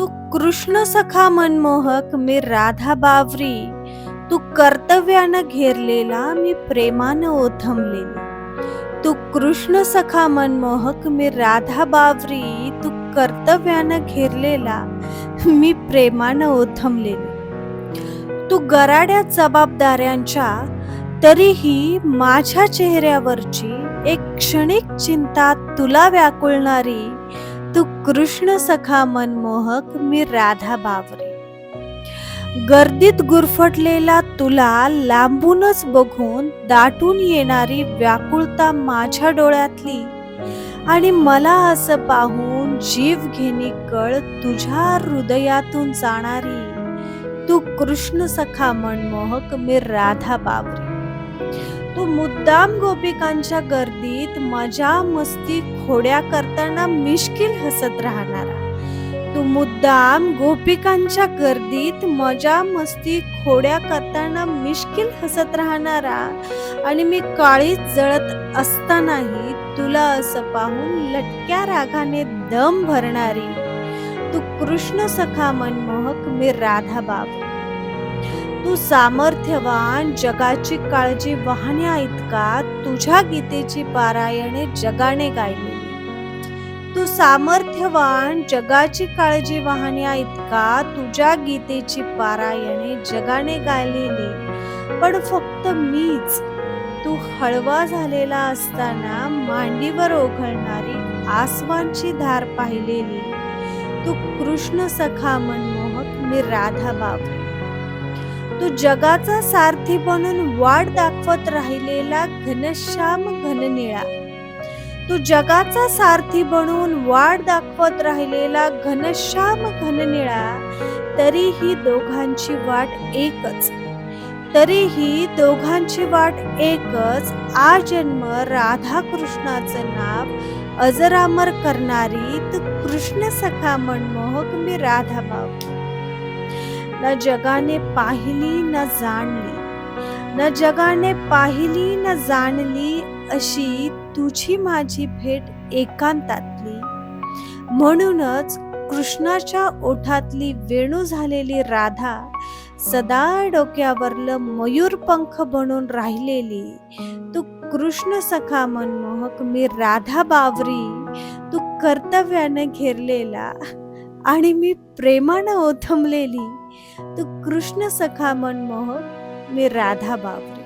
तू कृष्ण सखा मनमोहक मी राधा बावरी. तू कर्तव्यानं घेरलेला मी प्रेमानं ओथमलेला तू कृष्ण सखा मनमोहक मी राधा बावरी. तू कर्तव्यानं घेरलेला मी प्रेमानं ओथमलेला तू गराड्या जबाबदाऱ्यांच्या तरीही माझ्या चेहऱ्यावरची एक क्षणिक चिंता तुला व्याकुळणारी तू कृष्ण सखा मनमोहक मी राधा बावरे. गर्दीत गुरफटलेला तुला लांबूनच बघून दाटून येणारी व्याकुळता माझ्या डोळ्यातली आणि मला असं पाहून जीव घेणी कळ तुझ्या हृदयातून जाणारी. तू कृष्ण सखा मनमोहक मी राधा बावरे. तू मुद्दाम गोपिकांच्या गर्दीत मजा मस्ती खोड्या करताना मिश्किल हसत राहणारा तू मुद्दाम गोपिकांच्या गर्दीत मजा मस्ती खोड्या करताना मिश्किल हसत राहणारा आणि मी काळीच जळत असतानाही तुला असं पाहून लटक्या रागाने दम भरणारी. तू कृष्ण सखा मनमोहक मी राधा बाबू तू सामर्थ्यवान जगाची काळजी वाहण्या इतका तुझ्या गीतेची पारायणे जगाने गायलेली. तू सामर्थ्यवान जगाची काळजी वाहण्या इतका तुझ्या गीतेची पारायणे जगाने गायलेली. पण फक्त मीच तू हळवा झालेला असताना मांडीवर ओघळणारी आसवांची धार पाहिलेली. तू कृष्ण सखा मनमोहक मी राधा बाबरी तू जगाचा सारथी बनून वाट दाखवत राहिलेला घनश्याम घननिळा. तू जगाचा सारथी बनून वाट दाखवत राहिलेला घनश्याम घननिळा तरीही दोघांची वाट एकच. तरीही दोघांची वाट एकच. आजन्म राधा कृष्णाचं नाव अजरामर करणारी तू कृष्ण सखा मनमोहक मी राधा बाबू न जगाने पाहिली न जाणली. न जगाने पाहिली न जाणली अशी तुझी माझी भेट एकांतातली. म्हणूनच कृष्णाच्या ओठातली वेणू झालेली राधा सदा डोक्यावरलं मयूर पंख बनून राहिलेली. तू कृष्ण सखा मनमोहक मी राधा बावरी. तू कर्तव्यानं घेरलेला आणि मी प्रेमानं ओथंबलेली. तू कृष्ण सखा मनमोहक मी राधा बावरी